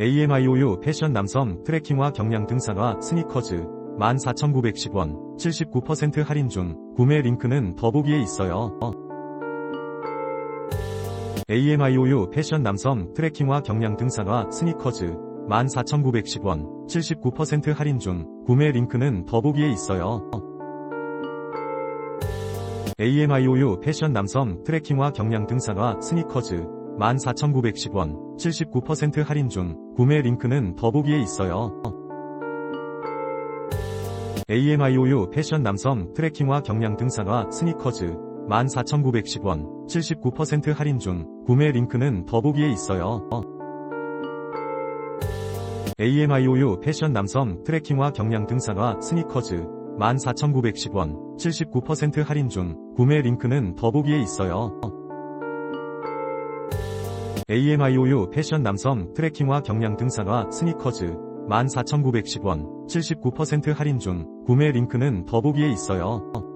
AMIOU 패션 남성 트레킹화 경량 등산화 스니커즈. 14,910원 79% 할인 중. 구매 링크는 더보기에 있어요. AMIOU 패션 남성 트레킹화 경량 등산화 스니커즈. 14,910원 79% 할인 중. 구매 링크는 더보기에 있어요. AMIOU 패션 남성 트레킹화 경량 등산화 스니커즈 14,910원 79% 할인 중 구매 링크는 더보기에 있어요. AMIOU 패션 남성 트레킹화 경량 등산화 스니커즈 14,910원 79% 할인 중 구매 링크는 더보기에 있어요. AMIOU 패션 남성 트레킹화 경량 등산화 스니커즈 14,910원 79% 할인 중 구매 링크는 더보기에 있어요. AMIOU 패션 남성 트레킹화 경량 등산화 스니커즈 14,910원 79% 할인 중 구매 링크는 더보기에 있어요.